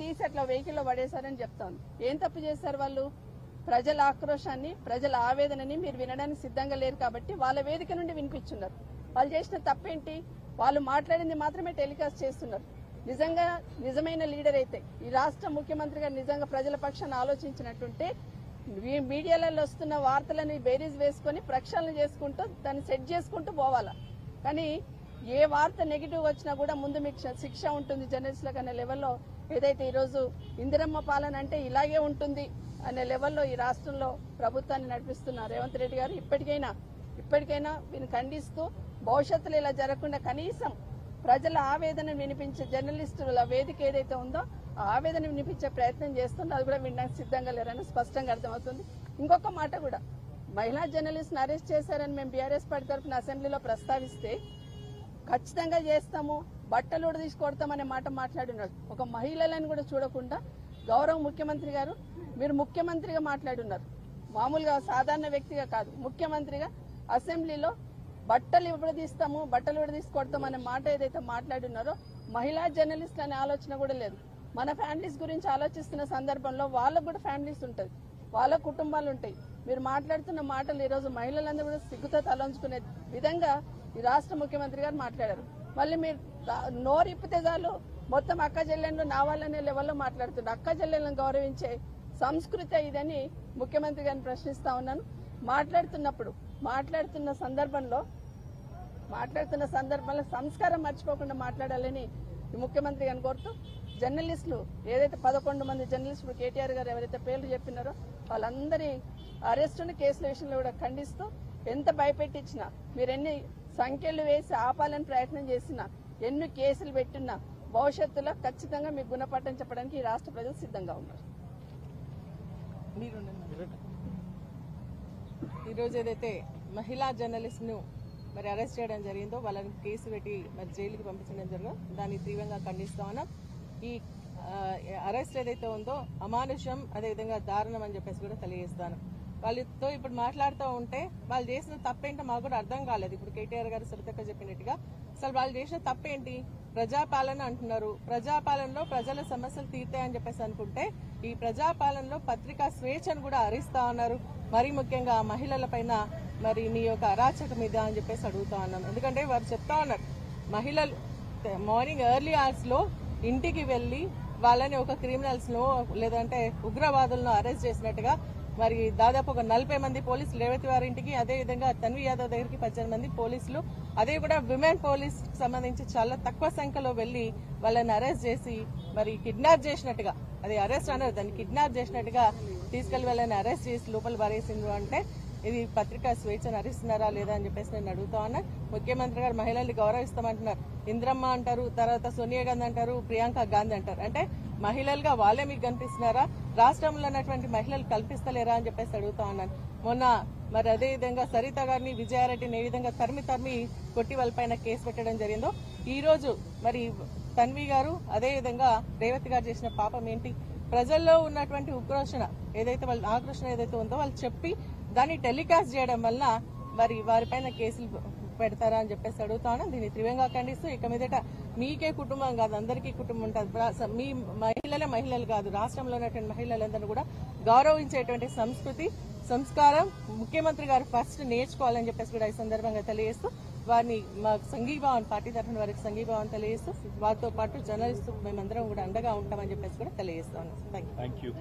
తీసి అట్లా వెహికల్లో పడేశారని చెప్తాను. ఏం తప్పు చేశారు వాళ్ళు? ప్రజల ఆక్రోశాన్ని ప్రజల ఆవేదనని మీరు వినడానికి సిద్ధంగా లేరు కాబట్టి వాళ్ళ వేదిక నుండి వినిపించున్నారు వాళ్ళు చేసిన తప్పేంటి? వాళ్ళు మాట్లాడింది మాత్రమే టెలికాస్ట్ చేస్తున్నారు. నిజంగా నిజమైన లీడర్ అయితే ఈ రాష్ట్ర ముఖ్యమంత్రి గారు నిజంగా ప్రజల పక్షాన్ని ఆలోచించినట్టుంటే మీడియాలలో వస్తున్న వార్తలని బేరీజ్ వేసుకొని ప్రక్షాళన చేసుకుంటూ దాన్ని సెట్ చేసుకుంటూ పోవాలా? కానీ ఏ వార్త నెగిటివ్ వచ్చినా కూడా ముందు మీకు శిక్ష ఉంటుంది జర్నలిస్టులకు అనే లెవెల్లో. ఏదైతే ఈరోజు ఇందిరమ్మ పాలన అంటే ఇలాగే ఉంటుంది అనే లెవెల్లో ఈ రాష్ట్రంలో ప్రభుత్వాన్ని నడిపిస్తున్న రేవంత్ రెడ్డి గారు ఇప్పటికైనా ఇప్పటికైనా వీని ఖండిస్తూ భవిష్యత్తులో ఇలా జరగకుండా కనీసం ప్రజల ఆవేదన వినిపించే జర్నలిస్టుల వేదిక ఏదైతే ఉందో ఆవేదన వినిపించే ప్రయత్నం చేస్తుందో అది కూడా వినడానికి సిద్ధంగా లేరని స్పష్టంగా అర్థమవుతుంది. ఇంకొక మాట కూడా మహిళా జర్నలిస్ట్ని అరెస్ట్ చేశారని మేము బీఆర్ఎస్ పార్టీ తరఫున అసెంబ్లీలో ప్రస్తావిస్తే ఖచ్చితంగా చేస్తాము బట్టలు కూడా తీసుకొడతామనే మాట మాట్లాడున్నాడు. ఒక మహిళలను కూడా చూడకుండా గౌరవ ముఖ్యమంత్రి గారు మీరు ముఖ్యమంత్రిగా మాట్లాడున్నారు. మామూలుగా సాధారణ వ్యక్తిగా కాదు ముఖ్యమంత్రిగా అసెంబ్లీలో బట్టలు విడదీస్తాము బట్టలు విడదీసి అనే మాట ఏదైతే మాట్లాడున్నారో మహిళా జర్నలిస్ట్ అనే ఆలోచన కూడా లేదు. మన ఫ్యామిలీస్ గురించి ఆలోచిస్తున్న సందర్భంలో వాళ్ళకు కూడా ఫ్యామిలీస్ ఉంటుంది వాళ్ళ కుటుంబాలు ఉంటాయి. మీరు మాట్లాడుతున్న మాటలు ఈరోజు మహిళలందరూ కూడా సిగ్గుతో తలంచుకునే విధంగా ఈ రాష్ట్ర ముఖ్యమంత్రి గారు మాట్లాడారు. మళ్ళీ మీరు నోరిప్పితే చాలు మొత్తం అక్క చెల్లెళ్ళు నా వాళ్ళనే లెవెల్లో మాట్లాడుతున్నారు అక్క చెల్లెళ్ళని గౌరవించే సంస్కృతి ఇదని ముఖ్యమంత్రి గారిని ప్రశ్నిస్తా ఉన్నాను. మాట్లాడుతున్నప్పుడు మాట్లాడుతున్న సందర్భంలో మాట్లాడుతున్న సందర్భంలో సంస్కారం మర్చిపోకుండా మాట్లాడాలని ఈ ముఖ్యమంత్రి గారిని కోరుతూ జర్నలిస్టులు ఏదైతే పదకొండు మంది జర్నలిస్టులు కేటీఆర్ గారు ఎవరైతే పేర్లు చెప్పినారో వాళ్ళందరి అరెస్టుని కేసుల విషయంలో కూడా ఖండిస్తూ ఎంత భయపెట్టించినా మీరు ఎన్ని సంఖ్యలు వేసి ఆపాలని ప్రయత్నం చేసిన ఎన్ని కేసులు పెట్టినా భవిష్యత్తులో ఖచ్చితంగా మీకు గుణపాఠం చెప్పడానికి ఈ రాష్ట్ర ప్రజలు సిద్ధంగా ఉన్నారు. ఈరోజు ఏదైతే మహిళా జర్నలిస్ట్ను మరి అరెస్ట్ చేయడం జరిగిందో వాళ్ళని కేసు పెట్టి మరి జైలుకి పంపించడం జరిగిందో దాన్ని తీవ్రంగా ఖండిస్తా ఉన్నాం. ఈ అరెస్ట్ ఏదైతే ఉందో అమానుషం అదేవిధంగా దారుణం అని చెప్పేసి కూడా తెలియజేస్తాను వాళ్ళతో ఇప్పుడు మాట్లాడుతూ ఉంటే వాళ్ళు చేసిన తప్పేంటో మాకు కూడా అర్థం కాలేదు. ఇప్పుడు కేటీఆర్ గారు సరితక్క చెప్పినట్టుగా. అసలు వాళ్ళు చేసిన తప్పేంటి? ప్రజాపాలన అంటున్నారు. ప్రజాపాలనలో ప్రజల సమస్యలు తీర్తాయని చెప్పేసి అనుకుంటే ఈ ప్రజాపాలనలో పత్రికా స్వేచ్ఛను కూడా హరిస్తా ఉన్నారు. మరీ ముఖ్యంగా మహిళల పైన మరి మీ యొక్క అరాచక మీద అని చెప్పేసి అడుగుతా ఉన్నాను ఎందుకంటే వారు చెప్తా ఉన్నారు. మహిళలు మార్నింగ్ ఎర్లీ అవర్స్లో ఇంటికి వెళ్ళి వాళ్ళని ఒక క్రిమినల్స్ లేదంటే ఉగ్రవాదులను అరెస్ట్ చేసినట్టుగా మరి దాదాపు ఒక నలభై మంది పోలీసులు రేవతి వారింటికి అదే విధంగా తన్వి యాదవ్ దగ్గరికి పద్దెనిమిది మంది పోలీసులు అదే కూడా విమెన్ పోలీస్ సంబంధించి చాలా తక్కువ సంఖ్యలో వెళ్ళి వాళ్ళని అరెస్ట్ చేసి మరి కిడ్నాప్ చేసినట్టుగా అది అరెస్ట్ అన్నారు దాన్ని కిడ్నాప్ చేసినట్టుగా తీసుకెళ్ళి వాళ్ళని అరెస్ట్ చేసి లోపల పారేసిండ్రు అంటే ఇది పత్రికా స్వేచ్ఛను హరిస్తున్నారా లేదా అని చెప్పేసి నేను అడుగుతా ఉన్నా. ముఖ్యమంత్రి గారు మహిళల్ని గౌరవిస్తామంటున్నారు. ఇంద్రమ్మ అంటారు తర్వాత సోనియా గాంధీ అంటారు ప్రియాంక గాంధీ అంటారు. అంటే మహిళలుగా వాళ్ళే మీకు కనిపిస్తున్నారా? రాష్ట్రంలో ఉన్నటువంటి మహిళలు కల్పిస్తలేరా అని చెప్పేసి అడుగుతా ఉన్నాను. మొన్న మరి అదే విధంగా సరిత గారిని విజయారెడ్డిని ఏ విధంగా తరిమి తరిమి కొట్టి వాళ్ళపైన కేసు పెట్టడం జరిగిందో ఈ రోజు మరి తన్వి గారు అదే విధంగా రేవతి గారు చేసిన పాపం ఏంటి? ప్రజల్లో ఉన్నటువంటి ఉక్రోషణ ఏదైతే వాళ్ళ ఆక్రోషణ ఏదైతే ఉందో వాళ్ళు చెప్పి దాన్ని టెలికాస్ట్ చేయడం వల్ల మరి వారిపైన కేసులు పెడతారా అని చెప్పేసి అడుగుతాను. దీన్ని తీవ్రంగా ఖండిస్తూ ఇక మీదట మీకే కుటుంబం కాదు అందరికీ కుటుంబం ఉంటుంది. మీ మహిళలే మహిళలు కాదు రాష్ట్రంలో ఉన్నటువంటి మహిళలందరూ కూడా గౌరవించేటువంటి సంస్కృతి సంస్కారం ముఖ్యమంత్రి గారు ఫస్ట్ నేర్చుకోవాలని చెప్పేసి కూడా ఈ సందర్భంగా తెలియజేస్తూ వారిని మా సంఘీభావన్ పార్టీ తరఫున వారికి సంఘీభావం తెలియజేస్తూ వారితో పాటు జర్నలిస్టు మేమందరం కూడా అండగా ఉంటామని చెప్పేసి కూడా తెలియజేస్తాను థ్యాంక్ యూ